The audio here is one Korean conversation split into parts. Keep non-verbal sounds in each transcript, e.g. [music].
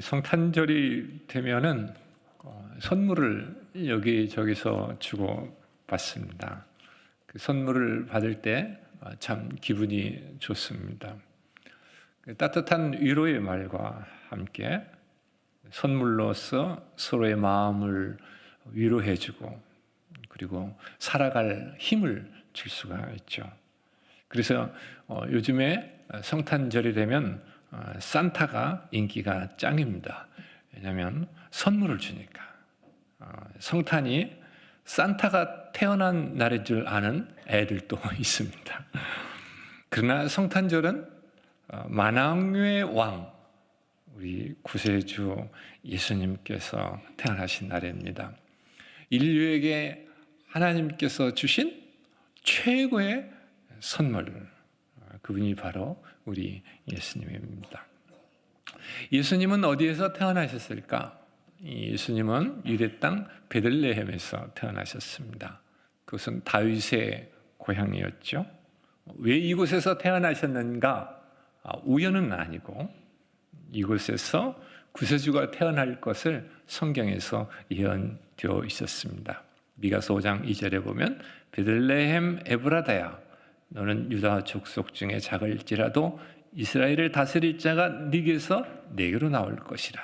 성탄절이 되면은 어, 선물을 여기저기서 주고 받습니다. 그 선물을 받을 때 참 기분이 좋습니다. 그 따뜻한 위로의 말과 함께 선물로서 서로의 마음을 위로해주고 그리고 살아갈 힘을 줄 수가 있죠. 그래서 어, 요즘에 성탄절이 되면 어, 산타가 인기가 짱입니다. 왜냐하면 선물을 주니까. 어, 성탄이 산타가 태어난 날인 줄 아는 애들도 [laughs] 있습니다. 그러나 성탄절은 어, 만왕의 왕 우리 구세주 예수님께서 태어나신 날입니다. 인류에게 하나님께서 주신 최고의 선물 그분이 바로 우리 예수님입니다. 예수님은 어디에서 태어나셨을까? 예수님은 유대 땅 베들레헴에서 태어나셨습니다. 그것은 다윗의 고향이었죠. 왜 이곳에서 태어나셨는가? 아, 우연은 아니고 이곳에서 구세주가 태어날 것을 성경에서 예언되어 있었습니다. 미가서 5장 2절에 보면 베들레헴 에브라다야 너는 유다 족속 중에 작을지라도 이스라엘을 다스릴 자가 네게서 내게로 나올 것이라.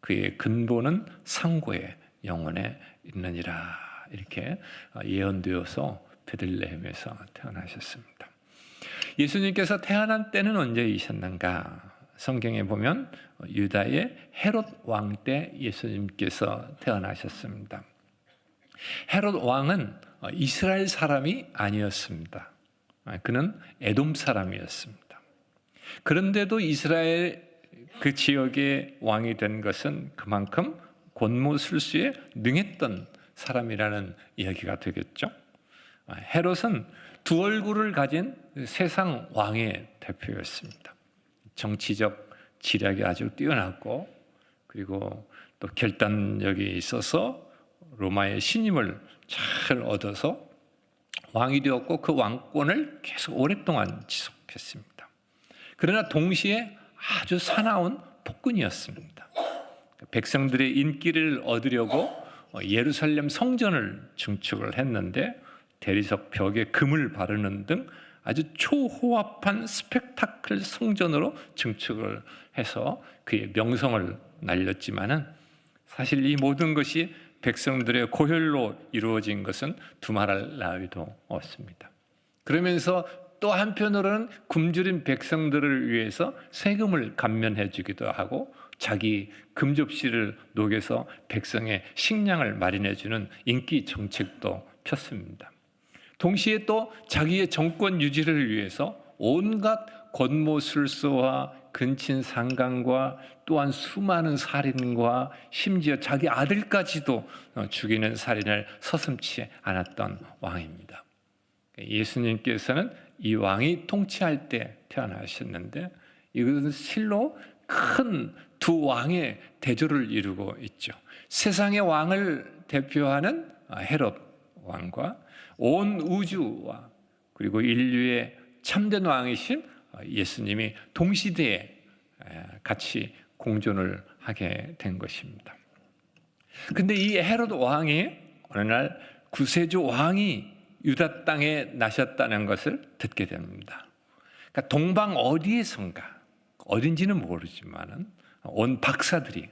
그의 근본은 상고의 영혼에 있느니라. 이렇게 예언되어서 베들레헴에서 태어나셨습니다. 예수님께서 태어난 때는 언제이셨는가? 성경에 보면 유다의 헤롯 왕 때 예수님께서 태어나셨습니다. 헤롯 왕은 이스라엘 사람이 아니었습니다. 그는 에돔 사람이었습니다. 그런데도 이스라엘 그 지역의 왕이 된 것은 그만큼 권모술수에 능했던 사람이라는 이야기가 되겠죠. 헤롯은 두 얼굴을 가진 세상 왕의 대표였습니다. 정치적 지략이 아주 뛰어났고 그리고 또 결단력이 있어서 로마의 신임을 잘 얻어서 왕이 되었고 그 왕권을 계속 오랫동안 지속했습니다. 그러나 동시에 아주 사나운 폭군이었습니다. 백성들의 인기를 얻으려고 예루살렘 성전을 증축을 했는데 대리석 벽에 금을 바르는 등 아주 초호합한 스펙타클 성전으로 증축을 해서 그의 명성을 날렸지만은 사실 이 모든 것이 백성들의 고혈로 이루어진 것은 두말할 나위도 없습니다. 그러면서 또 한편으로는 굶주린 백성들을 위해서 세금을 감면해 주기도 하고 자기 금접시를 녹여서 백성의 식량을 마련해 주는 인기 정책도 폈습니다. 동시에 또 자기의 정권 유지를 위해서 온갖 권모술수와 근친 상간과 또한 수많은 살인과 심지어 자기 아들까지도 죽이는 살인을 서슴치 않았던 왕입니다. 예수님께서는 이 왕이 통치할 때 태어나셨는데 이것은 실로 큰 두 왕의 대조를 이루고 있죠. 세상의 왕을 대표하는 헤롯 왕과 온 우주와 그리고 인류의 참된 왕이신 예수님이 동시대에 같이 공존을 하게 된 것입니다. 근데 이 헤롯 왕이 어느 날 구세주 왕이 유다 땅에 나셨다는 것을 듣게 됩니다. 그러니까 동방 어디에선가 어딘지는 모르지만은 온 박사들이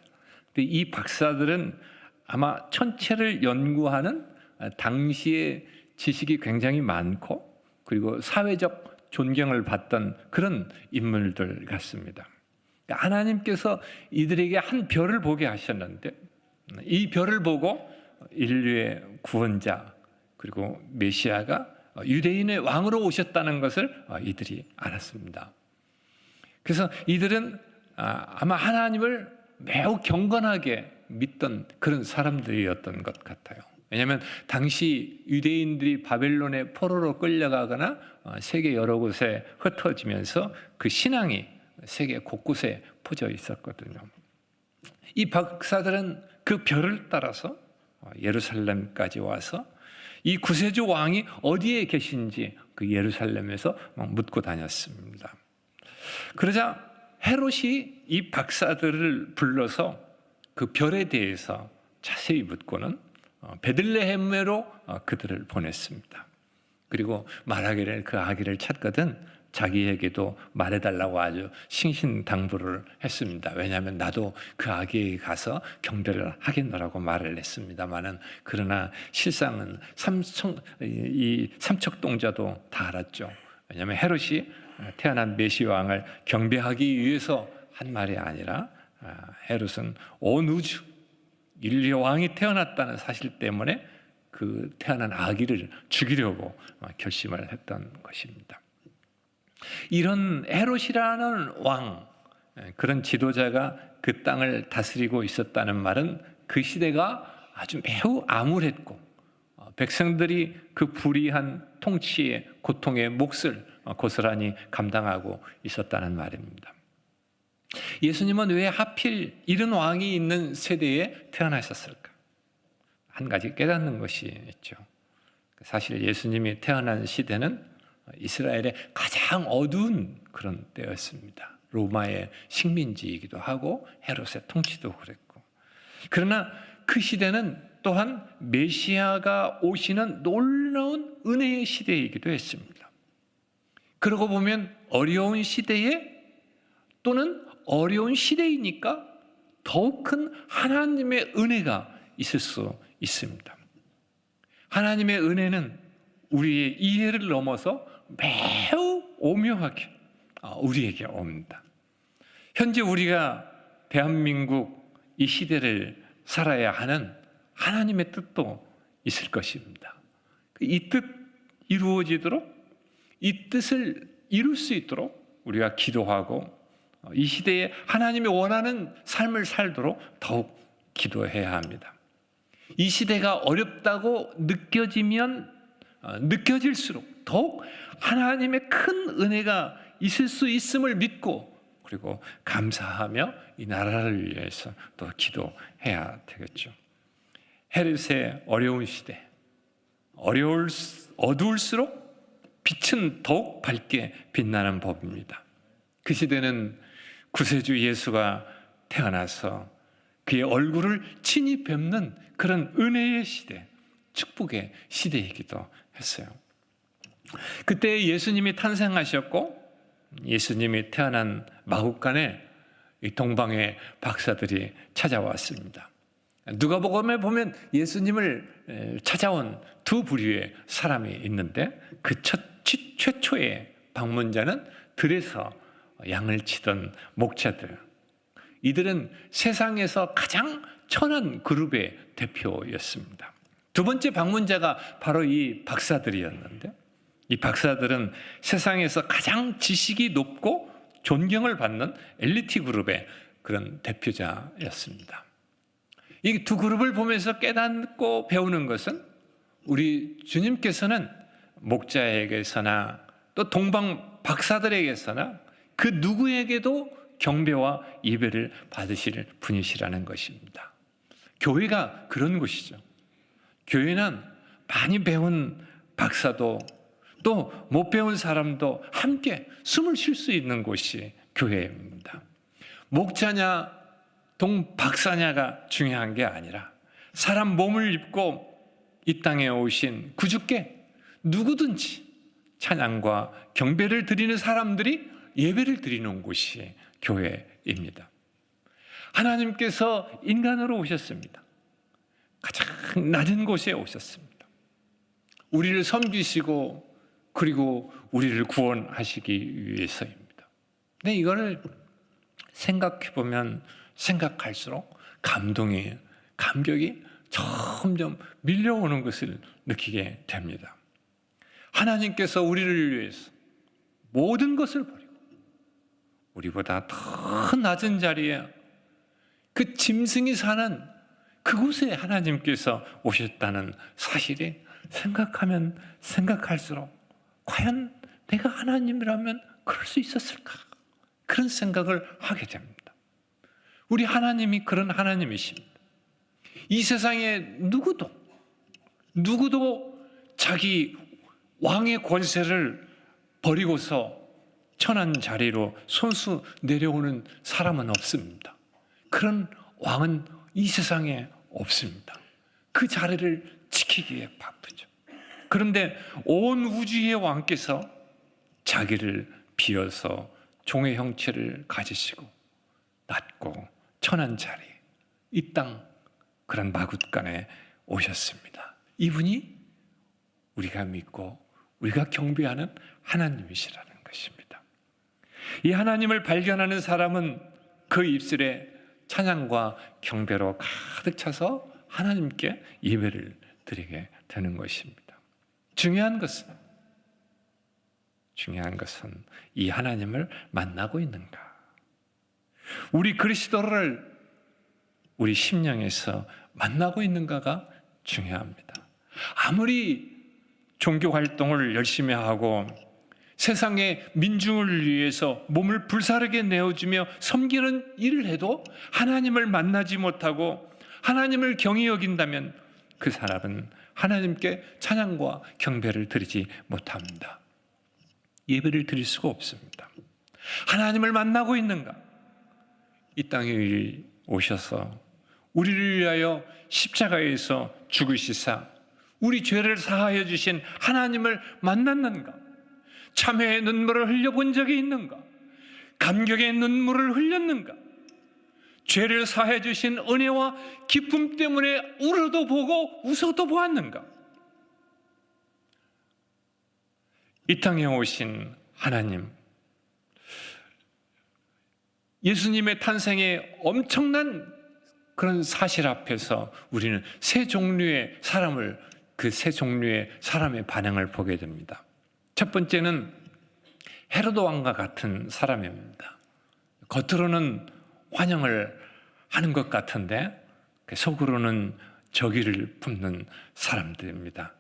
근데 이 박사들은 아마 천체를 연구하는 당시의 지식이 굉장히 많고 그리고 사회적 존경을 받던 그런 인물들 같습니다. 그러니까 하나님께서 이들에게 한 별을 보게 하셨는데 이 별을 보고 인류의 구원자 그리고 메시아가 유대인의 왕으로 오셨다는 것을 이들이 알았습니다. 그래서 이들은 아마 하나님을 매우 경건하게 믿던 그런 사람들이었던 것 같아요. 왜냐하면 당시 유대인들이 바벨론의 포로로 끌려가거나 세계 여러 곳에 흩어지면서 그 신앙이 세계 곳곳에 퍼져 있었거든요. 이 박사들은 그 별을 따라서 예루살렘까지 와서 이 구세주 왕이 어디에 계신지 그 예루살렘에서 막 묻고 다녔습니다. 그러자 헤롯이 이 박사들을 불러서 그 별에 대해서 자세히 묻고는 어, 베들레헴으로 어, 그들을 보냈습니다. 그리고 말하기를 그 아기를 찾거든 자기에게도 말해달라고 아주 신신당부를 했습니다. 왜냐하면 나도 그 아기에게 가서 경배를 하겠노라고 말을 했습니다만은 그러나 실상은 삼척 이 삼척동자도 다 알았죠. 왜냐하면 헤롯이 태어난 메시 왕을 경배하기 위해서 한 말이 아니라 아, 헤롯은 온 우주 인류 왕이 태어났다는 사실 때문에 그 태어난 아기를 죽이려고 어, 결심을 했던 것입니다. 이런 헤롯이라는 왕 예, 그런 지도자가 그 땅을 다스리고 있었다는 말은 그 시대가 아주 매우 암울했고 어, 백성들이 그 불의한 통치의 고통의 몫을 어, 고스란히 감당하고 있었다는 말입니다. 예수님은 왜 하필 이런 왕이 있는 세대에 태어나셨을까? 한 가지 깨닫는 것이 있죠. 사실 예수님이 태어난 시대는 이스라엘의 가장 어두운 그런 때였습니다. 로마의 식민지이기도 하고 헤롯의 통치도 그랬고. 그러나 그 시대는 또한 메시아가 오시는 놀라운 은혜의 시대이기도 했습니다. 그러고 보면 어려운 시대에 또는 어려운 시대이니까 더욱 큰 하나님의 은혜가 있을 수 있습니다. 하나님의 은혜는 우리의 이해를 넘어서 매우 오묘하게 아, 우리에게 옵니다. 현재 우리가 대한민국 이 시대를 살아야 하는 하나님의 뜻도 있을 것입니다. 이 뜻 이루어지도록 이 뜻을 이룰 수 있도록 우리가 기도하고 이 시대에 하나님이 원하는 삶을 살도록 더욱 기도해야 합니다. 이 시대가 어렵다고 느껴지면 어, 느껴질수록 더욱 하나님의 큰 은혜가 있을 수 있음을 믿고 그리고 감사하며 이 나라를 위해서 또 기도해야 되겠죠. 헤롯의 어려운 시대, 어려울 어두울수록 빛은 더욱 밝게 빛나는 법입니다. 그 시대는 구세주 예수가 태어나서 그의 얼굴을 친히 뵙는 그런 은혜의 시대, 축복의 시대이기도 했어요. 그때 예수님이 탄생하셨고 예수님이 태어난 마국간에 이 동방의 박사들이 찾아왔습니다. 누가복음에 보면 예수님을 찾아온 두 부류의 사람이 있는데 그 첫, 최초의 방문자는 들에서 양을 치던 목자들. 이들은 세상에서 가장 천한 그룹의 대표였습니다. 두 번째 방문자가 바로 이 박사들이었는데 이 박사들은 세상에서 가장 지식이 높고 존경을 받는 엘리트 그룹의 그런 대표자였습니다. 이 두 그룹을 보면서 깨닫고 배우는 것은 우리 주님께서는 목자에게서나 또 동방 박사들에게서나 그 누구에게도 경배와 예배를 받으실 분이시라는 것입니다. 교회가 그런 곳이죠. 교회는 많이 배운 박사도 또 못 배운 사람도 함께 숨을 쉴 수 있는 곳이 교회입니다. 목자냐 동 박사냐가 중요한 게 아니라 사람 몸을 입고 이 땅에 오신 구주께 누구든지 찬양과 경배를 드리는 사람들이 예배를 드리는 곳이 교회입니다. 하나님께서 인간으로 오셨습니다. 가장 낮은 곳에 오셨습니다. 우리를 섬기시고 그리고 우리를 구원하시기 위해서입니다. 근데 이거를 생각해 보면 생각할수록 감동이 감격이 점점 밀려오는 것을 느끼게 됩니다. 하나님께서 우리를 위해서 모든 것을 우리보다 더 낮은 자리에 그 짐승이 사는 그곳에 하나님께서 오셨다는 사실이 생각하면 생각할수록 과연 내가 하나님이라면 그럴 수 있었을까? 그런 생각을 하게 됩니다. 우리 하나님이 그런 하나님이십니다. 이 세상에 누구도, 누구도 자기 왕의 권세를 버리고서 천한 자리로 손수 내려오는 사람은 없습니다. 그런 왕은 이 세상에 없습니다. 그 자리를 지키기에 바쁘죠. 그런데 온 우주의 왕께서 자기를 비어서 종의 형체를 가지시고 낮고 천한 자리 이 땅 그런 마굿간에 오셨습니다. 이분이 우리가 믿고 우리가 경배하는 하나님이시라는. 이 하나님을 발견하는 사람은 그 입술에 찬양과 경배로 가득 차서 하나님께 예배를 드리게 되는 것입니다. 중요한 것은 중요한 것은 이 하나님을 만나고 있는가? 우리 그리스도를 우리 심령에서 만나고 있는가가 중요합니다. 아무리 종교 활동을 열심히 하고 세상의 민중을 위해서 몸을 불사르게 내어주며 섬기는 일을 해도 하나님을 만나지 못하고 하나님을 경히 여긴다면 그 사람은 하나님께 찬양과 경배를 드리지 못합니다. 예배를 드릴 수가 없습니다. 하나님을 만나고 있는가? 이 땅에 오셔서 우리를 위하여 십자가에서 죽으시사 우리 죄를 사하여 주신 하나님을 만났는가? 참회의 눈물을 흘려본 적이 있는가? 감격의 눈물을 흘렸는가? 죄를 사해 주신 은혜와 기쁨 때문에 울어도 보고 웃어도 보았는가? 이 땅에 오신 하나님, 예수님의 탄생의 엄청난 그런 사실 앞에서 우리는 세 종류의 사람을 그 세 종류의 사람의 반응을 보게 됩니다. 첫 번째는 헤로도 왕과 같은 사람입니다. 겉으로는 환영을 하는 것 같은데 그 속으로는 적의를 품는 사람들입니다.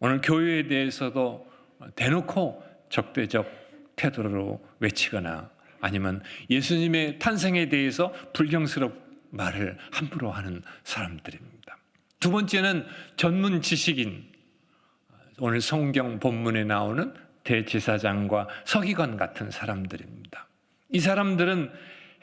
오늘 교회에 대해서도 대놓고 적대적 태도로 외치거나 아니면 예수님의 탄생에 대해서 불경스럽 말을 함부로 하는 사람들입니다. 두 번째는 전문 지식인 오늘 성경 본문에 나오는 대제사장과 서기관 같은 사람들입니다. 이 사람들은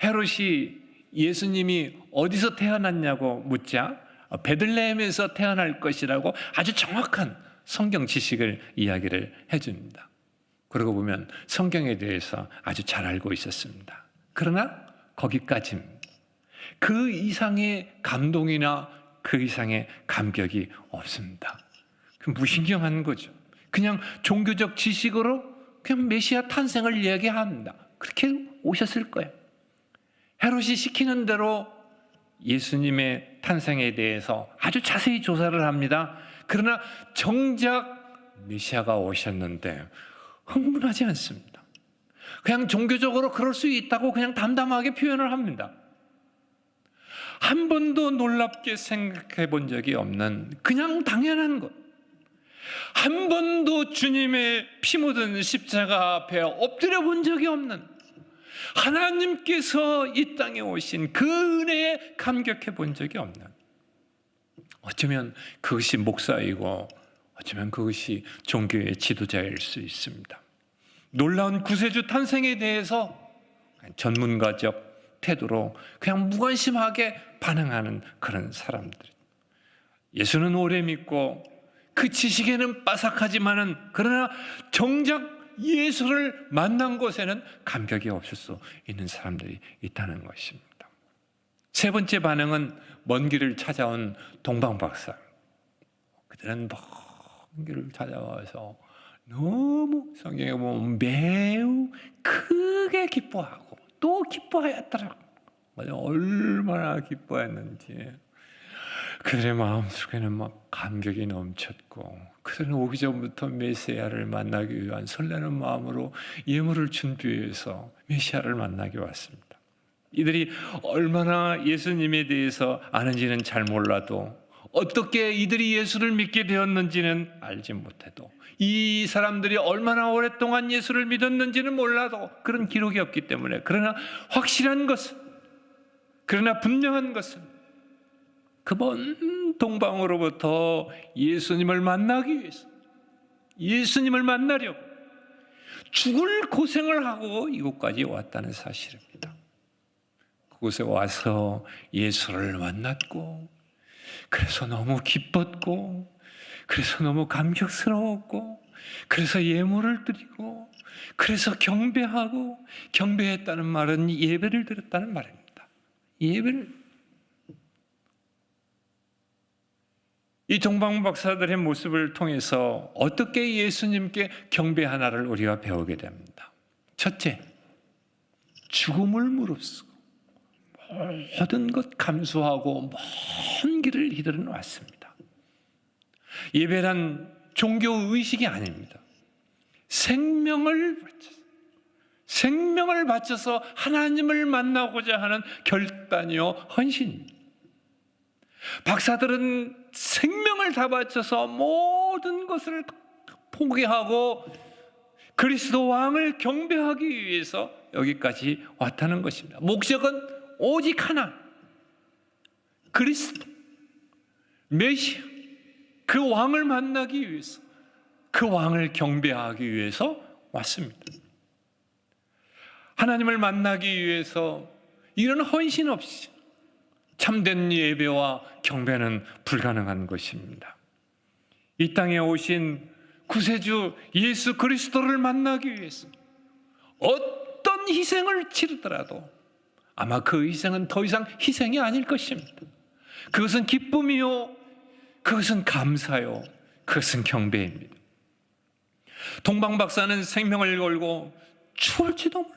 헤롯이 예수님이 어디서 태어났냐고 묻자 베들레헴에서 태어날 것이라고 아주 정확한 성경 지식을 이야기를 해줍니다. 그러고 보면 성경에 대해서 아주 잘 알고 있었습니다. 그러나 거기까지입니다. 그 이상의 감동이나 그 이상의 감격이 없습니다. 그 무신경한 거죠. 그냥 종교적 지식으로 그냥 메시아 탄생을 이야기합니다. 그렇게 오셨을 거예요. 헤롯이 시키는 대로 예수님의 탄생에 대해서 아주 자세히 조사를 합니다. 그러나 정작 메시아가 오셨는데 흥분하지 않습니다. 그냥 종교적으로 그럴 수 있다고 그냥 담담하게 표현을 합니다. 한 번도 놀랍게 생각해 본 적이 없는 그냥 당연한 것. 한 번도 주님의 피 묻은 십자가 앞에 엎드려 본 적이 없는 하나님께서 이 땅에 오신 그 은혜에 감격해 본 적이 없는 어쩌면 그것이 목사이고 어쩌면 그것이 종교의 지도자일 수 있습니다. 놀라운 구세주 탄생에 대해서 전문가적 태도로 그냥 무관심하게 반응하는 그런 사람들. 예수는 오래 믿고 그 지식에는 빠삭하지만은 그러나 정작 예수를 만난 곳에는 감격이 없을 수 있는 사람들이 있다는 것입니다. 세 번째 반응은 먼 길을 찾아온 동방 박사. 그들은 먼 길을 찾아와서 너무 성경에 보면 매우 크게 기뻐하고 또 기뻐하였더라고. 얼마나 기뻐했는지. 그들의 마음속에는 막 감격이 넘쳤고 그들은 오기 전부터 메시아를 만나기 위한 설레는 마음으로 예물을 준비해서 메시아를 만나기 왔습니다. 이들이 얼마나 예수님에 대해서 아는지는 잘 몰라도 어떻게 이들이 예수를 믿게 되었는지는 알지 못해도 이 사람들이 얼마나 오랫동안 예수를 믿었는지는 몰라도 그런 기록이 없기 때문에 그러나 확실한 것은 그러나 분명한 것은 그 먼 동방으로부터 예수님을 만나기 위해서 예수님을 만나려고 죽을 고생을 하고 이곳까지 왔다는 사실입니다. 그곳에 와서 예수를 만났고 그래서 너무 기뻤고 그래서 너무 감격스러웠고 그래서 예물을 드리고 그래서 경배하고 경배했다는 말은 예배를 드렸다는 말입니다. 예배를 이 동방 박사들의 모습을 통해서 어떻게 예수님께 경배하나를 우리가 배우게 됩니다. 첫째, 죽음을 무릅쓰고 모든 것 감수하고 먼 길을 이들은 왔습니다. 예배란 종교 의식이 아닙니다. 생명을 생명을 바쳐서 하나님을 만나고자 하는 결단이요 헌신입니다. 박사들은 생명을 다 바쳐서 모든 것을 포기하고 그리스도 왕을 경배하기 위해서 여기까지 왔다는 것입니다. 목적은 오직 하나. 그리스도 메시아 그 왕을 만나기 위해서 그 왕을 경배하기 위해서 왔습니다. 하나님을 만나기 위해서 이런 헌신 없이 참된 예배와 경배는 불가능한 것입니다. 이 땅에 오신 구세주 예수 그리스도를 만나기 위해서 어떤 희생을 치르더라도 아마 그 희생은 더 이상 희생이 아닐 것입니다. 그것은 기쁨이요, 그것은 감사요, 그것은 경배입니다. 동방 박사는 생명을 걸고 추울지도 몰라.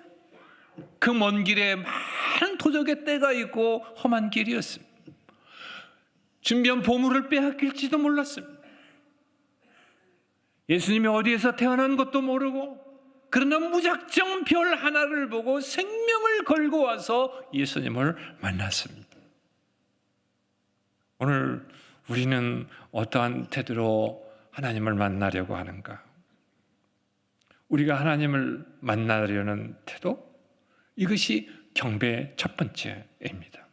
그 먼 길에 많은 도적의 때가 있고 험한 길이었습니다. 준비한 보물을 빼앗길지도 몰랐습니다. 예수님이 어디에서 태어난 것도 모르고 그러나 무작정 별 하나를 보고 생명을 걸고 와서 예수님을 만났습니다. 오늘 우리는 어떠한 태도로 하나님을 만나려고 하는가? 우리가 하나님을 만나려는 태도? 이것이 경배의 첫 번째입니다.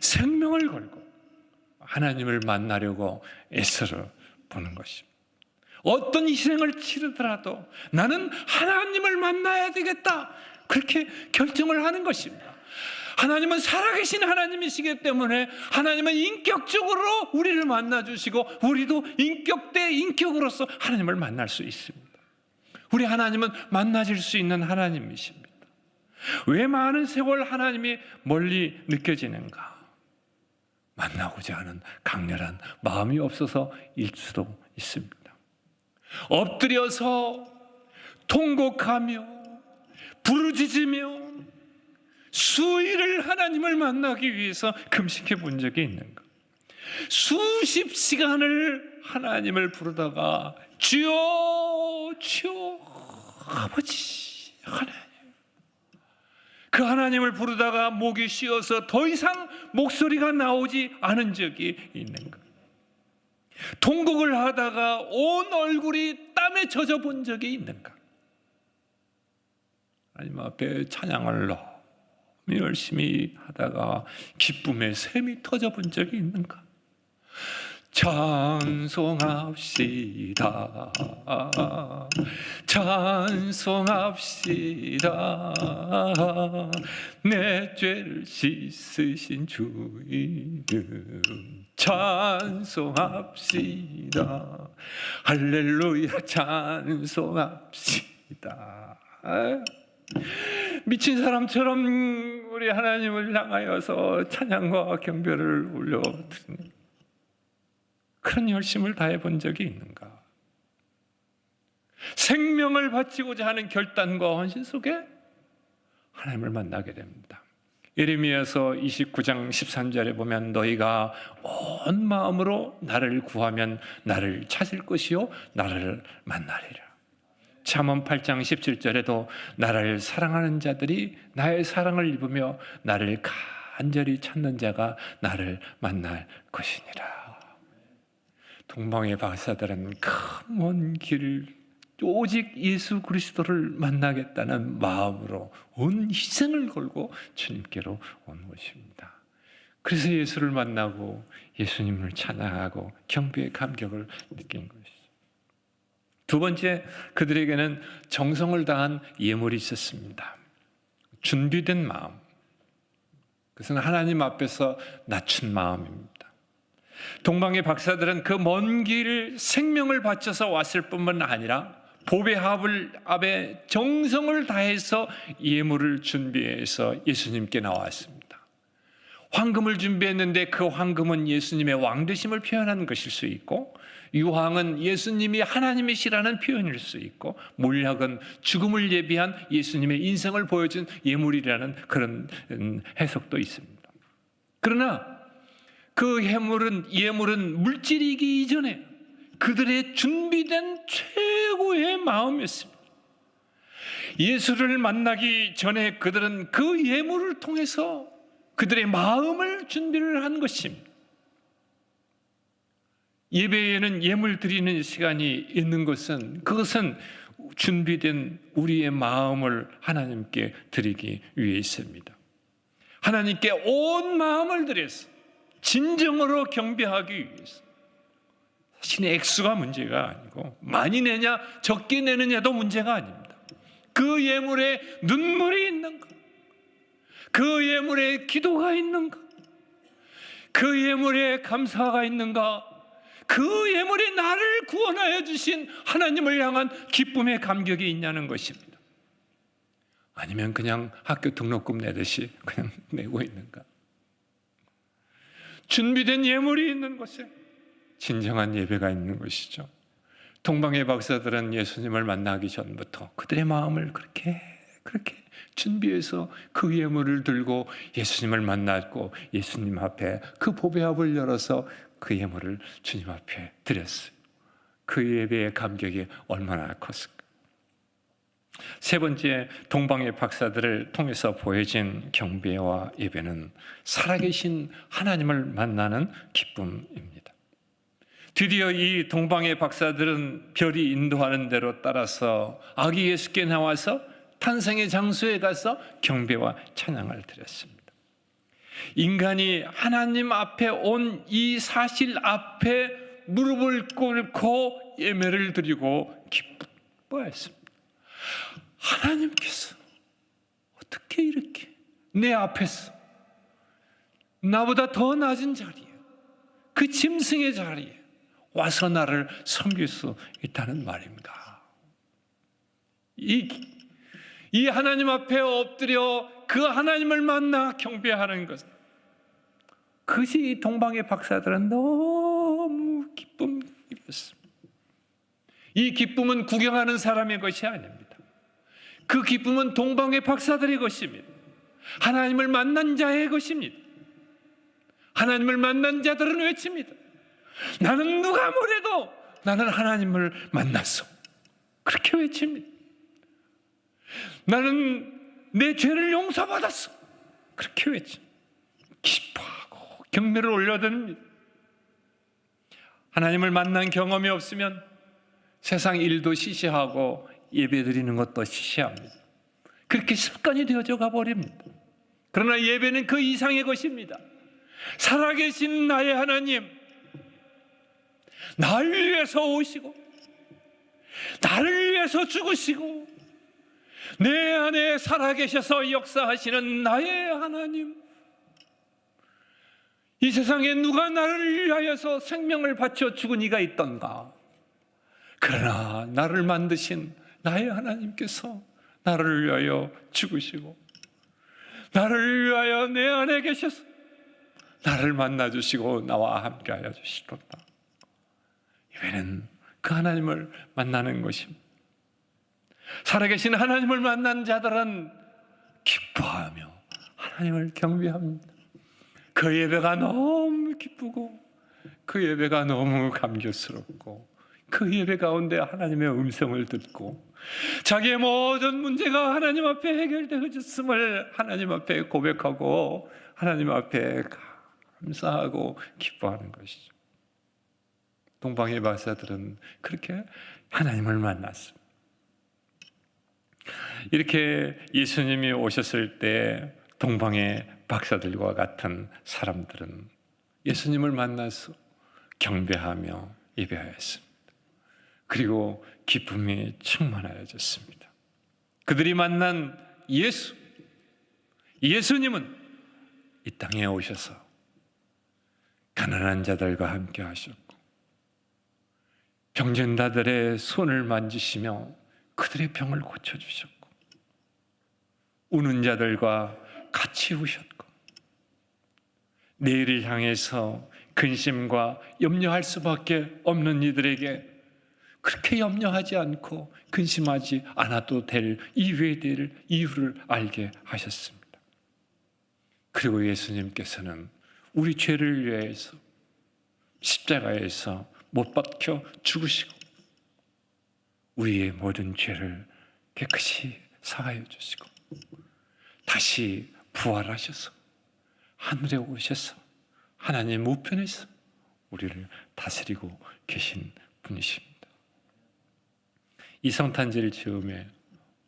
생명을 걸고 하나님을 만나려고 애써를 보는 것입니다. 어떤 희생을 치르더라도 나는 하나님을 만나야 되겠다. 그렇게 결정을 하는 것입니다. 하나님은 살아계신 하나님이시기 때문에 하나님은 인격적으로 우리를 만나주시고 우리도 인격 대 인격으로서 하나님을 만날 수 있습니다. 우리 하나님은 만나질 수 있는 하나님이십니다. 왜 많은 세월 하나님이 멀리 느껴지는가? 만나고자 하는 강렬한 마음이 없어서 일 수도 있습니다. 엎드려서 통곡하며 부르짖으며 수일을 하나님을 만나기 위해서 금식해 본 적이 있는가? 수십 시간을 하나님을 부르다가 주여 주여 아버지 하나님 그 하나님을 부르다가 목이 쉬어서 더 이상 목소리가 나오지 않은 적이 있는가? 통곡을 하다가 온 얼굴이 땀에 젖어 본 적이 있는가? 하나님 앞에 찬양을 너무 열심히 하다가 기쁨의 샘이 터져 본 적이 있는가? 찬송합시다. 찬송합시다. 내 죄를 씻으신 주 이름. 찬송합시다. 할렐루야 찬송합시다. 미친 사람처럼 우리 하나님을 향하여서 찬양과 경배를 올려드리는 그런 열심을 다해 본 적이 있는가? 생명을 바치고자 하는 결단과 헌신 속에 하나님을 만나게 됩니다. 예레미야서 29장 13절에 보면 너희가 온 마음으로 나를 구하면 나를 찾을 것이요 나를 만나리라. 잠언 8장 17절에도 나를 사랑하는 자들이 나의 사랑을 입으며 나를 간절히 찾는 자가 나를 만날 것이니라. 동방의 박사들은 큰먼 길을 오직 예수 그리스도를 만나겠다는 마음으로 온 희생을 걸고 주님께로 온 것입니다. 그래서 예수를 만나고 예수님을 찬양하고 경배의 감격을 느낀 것이죠. 두 번째, 그들에게는 정성을 다한 예물이 있었습니다. 준비된 마음. 그것은 하나님 앞에서 낮춘 마음입니다. 동방의 박사들은 그 먼 길 생명을 바쳐서 왔을 뿐만 아니라 보배 합을 앞에 정성을 다해서 예물을 준비해서 예수님께 나왔습니다. 황금을 준비했는데 그 황금은 예수님의 왕되심을 표현하는 것일 수 있고 유황은 예수님이 하나님이시라는 표현일 수 있고 몰약은 죽음을 예비한 예수님의 인생을 보여준 예물이라는 그런 음, 해석도 있습니다. 그러나 그 해물은 예물은 물질이기 이전에 그들의 준비된 최고의 마음이었습니다. 예수를 만나기 전에 그들은 그 예물을 통해서 그들의 마음을 준비를 한 것입니다. 예배에는 예물 드리는 시간이 있는 것은 그것은 준비된 우리의 마음을 하나님께 드리기 위해 있습니다. 하나님께 온 마음을 드려서 진정으로 경배하기 위해서 사실은 액수가 문제가 아니고 많이 내냐 적게 내느냐도 문제가 아닙니다. 그 예물에 눈물이 있는가? 그 예물에 기도가 있는가? 그 예물에 감사가 있는가? 그 예물이 나를 구원하여 주신 하나님을 향한 기쁨의 감격이 있냐는 것입니다. 아니면 그냥 학교 등록금 내듯이 그냥 [laughs] 내고 있는가? 준비된 예물이 있는 곳에 진정한 예배가 있는 것이죠. 동방의 박사들은 예수님을 만나기 전부터 그들의 마음을 그렇게 그렇게 준비해서 그 예물을 들고 예수님을 만났고 예수님 앞에 그 보배합을 열어서 그 예물을 주님 앞에 드렸어요. 그 예배의 감격이 얼마나 컸을까. 세 번째 동방의 박사들을 통해서 보여진 경배와 예배는 살아계신 하나님을 만나는 기쁨입니다. 드디어 이 동방의 박사들은 별이 인도하는 대로 따라서 아기 예수께 나와서 탄생의 장소에 가서 경배와 찬양을 드렸습니다. 인간이 하나님 앞에 온 이 사실 앞에 무릎을 꿇고 예배를 드리고 기뻐했습니다. 하나님께서 어떻게 이렇게 내 앞에서 나보다 더 낮은 자리에 그 짐승의 자리에 와서 나를 섬길 수 있다는 말입니다. 이, 이 하나님 앞에 엎드려 그 하나님을 만나 경배하는 것. 그것이 동방의 박사들은 너무 기쁨이었습니다. 이 기쁨은 구경하는 사람의 것이 아닙니다. 그 기쁨은 동방의 박사들의 것입니다. 하나님을 만난 자의 것입니다. 하나님을 만난 자들은 외칩니다. 나는 누가 뭐래도 나는 하나님을 만났어. 그렇게 외칩니다. 나는 내 죄를 용서받았어. 그렇게 외치. 기뻐하고 경매를 올려듭니다. 하나님을 만난 경험이 없으면 세상 일도 시시하고 예배 드리는 것도 시시합니다. 그렇게 습관이 되어져 가버립니다. 그러나 예배는 그 이상의 것입니다. 살아계신 나의 하나님, 나를 위해서 오시고, 나를 위해서 죽으시고, 내 안에 살아계셔서 역사하시는 나의 하나님. 이 세상에 누가 나를 위하여서 생명을 바쳐 죽은 이가 있던가? 그러나 나를 만드신 나의 하나님께서 나를 위하여 죽으시고, 나를 위하여 내 안에 계셔서 나를 만나 주시고 나와 함께 하여 주시겠다. 예배는 그 하나님을 만나는 것입니다. 살아계신 하나님을 만난 자들은 기뻐하며 하나님을 경배합니다. 그 예배가 너무 기쁘고 그 예배가 너무 감격스럽고 그 예배 가운데 하나님의 음성을 듣고 자기의 모든 문제가 하나님 앞에 해결되어졌음을 하나님 앞에 고백하고 하나님 앞에 감사하고 기뻐하는 것이죠. 동방의 박사들은 그렇게 하나님을 만났습니다. 이렇게 예수님이 오셨을 때 동방의 박사들과 같은 사람들은 예수님을 만나서 경배하며 예배하였습니다. 그리고 기쁨이 충만하여졌습니다. 그들이 만난 예수, 예수님은 이 땅에 오셔서 가난한 자들과 함께 하셨고 병전자들의 손을 만지시며 그들의 병을 고쳐 주셨고 우는 자들과 같이 우셨고 내일을 향해서 근심과 염려할 수밖에 없는 이들에게 그렇게 염려하지 않고 근심하지 않아도 될 이유에 대해 이유를 알게 하셨습니다. 그리고 예수님께서는 우리 죄를 위해서 십자가에서 못 박혀 죽으시고 우리의 모든 죄를 깨끗이 사하여 주시고 다시 부활하셔서 하늘에 오셔서 하나님 우편에서 우리를 다스리고 계신 분이십니다. 이 성탄절 즈음에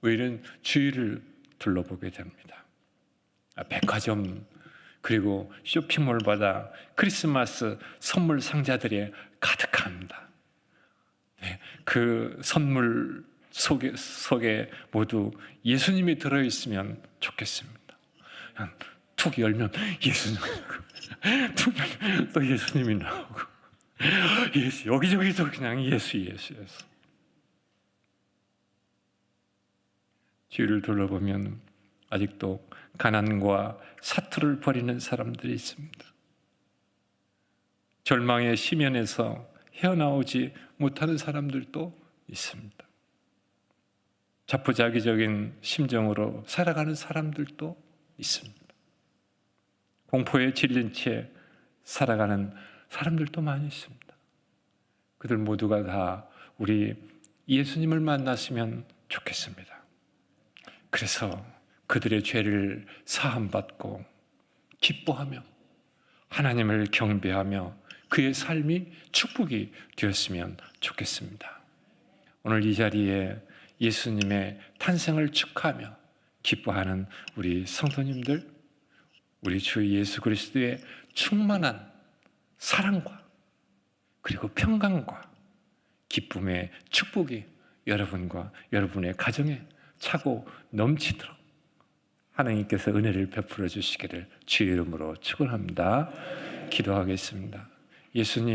우리는 주위를 둘러보게 됩니다. 아, 백화점 그리고 쇼핑몰마다 크리스마스 선물 상자들이 가득합니다. 네, 그 선물 속에, 속에 모두 예수님이 들어있으면 좋겠습니다. 툭 열면 예수님, [laughs] 툭 열면 또 예수님이 나오고 예수, 여기저기서 그냥 예수, 예수, 예수. 주위를 둘러보면 아직도 가난과 사투를 벌이는 사람들이 있습니다. 절망의 심연에서 헤어나오지 못하는 사람들도 있습니다. 자포자기적인 심정으로 살아가는 사람들도 있습니다. 공포에 질린 채 살아가는 사람들도 많이 있습니다. 그들 모두가 다 우리 예수님을 만났으면 좋겠습니다. 그래서 그들의 죄를 사함받고 기뻐하며 하나님을 경배하며 그의 삶이 축복이 되었으면 좋겠습니다. 오늘 이 자리에 예수님의 탄생을 축하하며 기뻐하는 우리 성도님들, 우리 주 예수 그리스도의 충만한 사랑과 그리고 평강과 기쁨의 축복이 여러분과 여러분의 가정에 차고 넘치도록 하나님께서 은혜를 베풀어 주시기를 주의 이름으로 축원합니다. 기도하겠습니다. 예수님